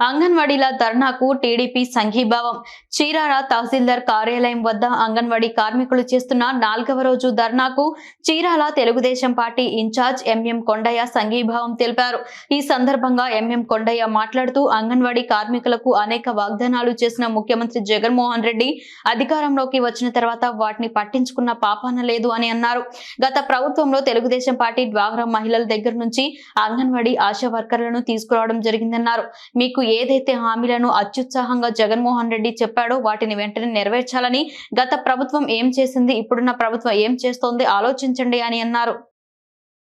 అంగన్వాడీల ధర్నాకు టీడీపీ సంఘీభావం. చీరాల తహసీల్దార్ కార్యాలయం వద్ద అంగన్వాడీ కార్మికులు చేస్తున్న నాలుగవ రోజు ధర్నాకు Chirala Telugu Desam party incharge MM Kondaiah సంఘీభావం తెలిపారు. ఈ సందర్భంగా ఎంఎం కొండయ్య మాట్లాడుతూ అంగన్వాడీ కార్మికులకు అనేక వాగ్దానాలు చేసిన ముఖ్యమంత్రి జగన్మోహన్ రెడ్డి అధికారంలోకి వచ్చిన తర్వాత వాటిని పట్టించుకున్న పాపాన లేదు అని అన్నారు. గత ప్రభుత్వంలో తెలుగుదేశం పార్టీ డ్వాక్రా మహిళల దగ్గర నుంచి అంగన్వాడీ ఆశా వర్కర్లను తీసుకురావడం జరిగిందన్నారు. మీకు ఏదైతే హామీలను అత్యుత్సాహంగా జగన్మోహన్ రెడ్డి చెప్పాడో వాటిని వెంటనే నెరవేర్చాలని గత ప్రభుత్వం ఏం చేసింది ఇప్పుడున్న ప్రభుత్వం ఏం చేస్తోంది ఆలోచించండి అని అన్నారు.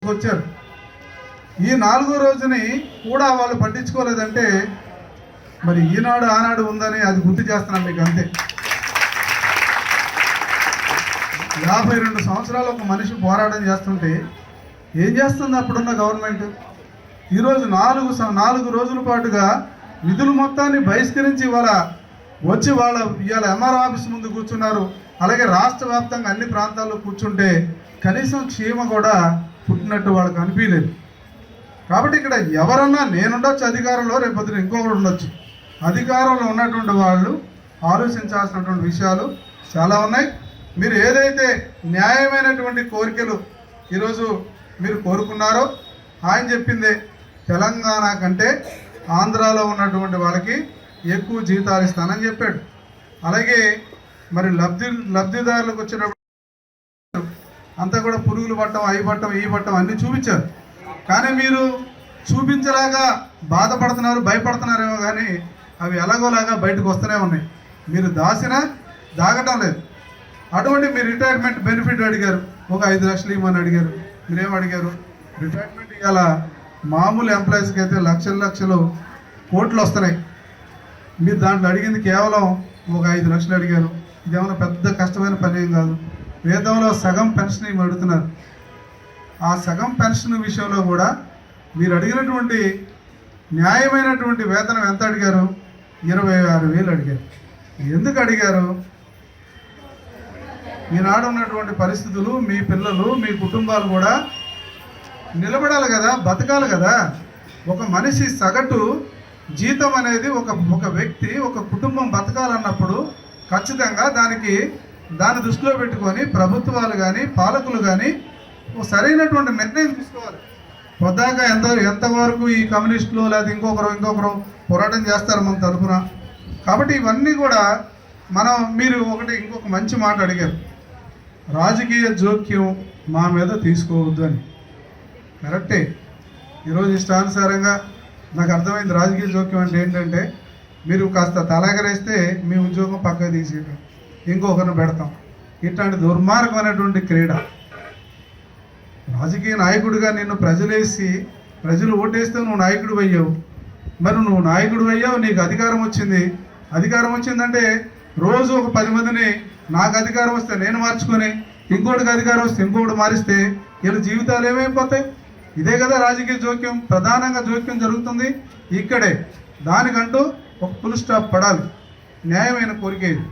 వచ్చారు. ఈ నాలుగో రోజుని కూడా వాళ్ళు పట్టించుకోలేదంటే మరి ఈనాడు ఆనాడు ఉందని అది గుర్తు చేస్తున్నాం మీకు అంతే. యాభై రెండు సంవత్సరాలు ఒక మనిషి పోరాటం చేస్తుంటే ఏం చేస్తుంది అప్పుడున్న గవర్నమెంట్? ఈరోజు నాలుగు నాలుగు రోజుల పాటుగా విధులు మొత్తాన్ని బహిష్కరించి ఇవాళ వచ్చి వాళ్ళ ఇవాళ ఎంఆర్ ఆఫీస్ ముందు కూర్చున్నారు. అలాగే రాష్ట్ర వ్యాప్తంగా అన్ని ప్రాంతాల్లో కూర్చుంటే కనీసం క్షేమ కూడా పుట్టినట్టు వాళ్ళకి అనిపించలేదు. కాబట్టి ఇక్కడ ఎవరన్నా నేనుండొచ్చు అధికారంలో రేపొద్దున ఇంకొకరు ఉండొచ్చు. అధికారంలో ఉన్నటువంటి వాళ్ళు ఆలోచించాల్సినటువంటి విషయాలు చాలా ఉన్నాయి. మీరు ఏదైతే న్యాయమైనటువంటి కోరికలు ఈరోజు మీరు కోరుకున్నారో ఆయన చెప్పిందే తెలంగాణ కంటే ఆంధ్రాలో ఉన్నటువంటి వాళ్ళకి ఎక్కువ జీతాలు ఇస్తానని చెప్పాడు. అలాగే మరి లబ్ధి లబ్ధిదారులకు వచ్చినప్పుడు అంతా కూడా పురుగులు పట్టం అవి పట్టం ఈ పట్టం అన్నీ చూపించారు. కానీ మీరు చూపించలాగా బాధపడుతున్నారు భయపడుతున్నారేమో కానీ అవి ఎలాగోలాగా బయటకు వస్తూనే ఉన్నాయి. మీరు దాసిన దాగటం లేదు. అటువంటి మీరు రిటైర్మెంట్ బెనిఫిట్ అడిగారు. ఒక ఐదు లక్షలు ఇవ్వమని అడిగారు. మీరేం అడిగారు? రిటైర్మెంట్ ఇవాళ మామూలు ఎంప్లాయీస్కి అయితే లక్షల లక్షలు కోట్లు వస్తున్నాయి. మీరు దాంట్లో అడిగింది కేవలం ఒక ఐదు లక్షలు అడిగారు. ఇదేమైనా పెద్ద కష్టమైన పని ఏం కాదు. వేదంలో సగం పెన్షన్ ఇవి అడుగుతున్నారు? ఆ సగం పెన్షన్ విషయంలో కూడా మీరు అడిగినటువంటి న్యాయమైనటువంటి వేతనం ఎంత అడిగారు? ఇరవై ఆరు వేలు అడిగారు. ఎందుకు అడిగారు? ఈనాడు ఉన్నటువంటి పరిస్థితులు మీ పిల్లలు మీ కుటుంబాలు కూడా నిలబడాలి కదా బతకాలి కదా. ఒక మనిషి సగటు జీతం అనేది ఒక ఒక వ్యక్తి ఒక కుటుంబం బతకాలన్నప్పుడు ఖచ్చితంగా దానికి దాన్ని దృష్టిలో పెట్టుకొని ప్రభుత్వాలు కానీ పాలకులు కానీ సరైనటువంటి నిర్ణయం తీసుకోవాలి. పొద్దాక ఎంత ఎంతవరకు ఈ కమ్యూనిస్టులు లేదా ఇంకొకరు ఇంకొకరు పోరాటం చేస్తారు మన తరఫున కాబట్టి ఇవన్నీ కూడా మనం మీరు ఒకటి ఇంకొక మంచి మాట అడిగారు. రాజకీయ జోక్యం మా మీద తీసుకోవద్దు అని. కరెక్టే. ఈరోజు ఇష్టానుసారంగా నాకు అర్థమైంది రాజకీయ జోక్యం అంటే ఏంటంటే మీరు కాస్త తలాగరేస్తే మీ ఉద్యోగం పక్కకు తీసేయడం ఇంకొకరిని పెడతాం. ఇట్లాంటి దుర్మార్గమైనటువంటి క్రీడ. రాజకీయ నాయకుడిగా నిన్ను ప్రజలేసి ప్రజలు ఓటేస్తే నువ్వు నాయకుడు అయ్యావు. మరి నువ్వు నాయకుడు అయ్యావు నీకు అధికారం వచ్చింది. అధికారం వచ్చిందంటే రోజు ఒక పది మందిని నాకు అధికారం వస్తే నేను మార్చుకొని ఇంకోటికి అధికారం వస్తే ఇంకోటి మారిస్తే వీళ్ళ జీవితాలు ఏమైపోతాయి ఇదే కదా రాజకీయ జోక్యం ప్రధానంగా జోక్యం జరుగుతుంది. ఇక్కడే దానికంటూ ఒక ఫుల్ స్టాప్ పడాలి. న్యాయమైన కోరిక ఇది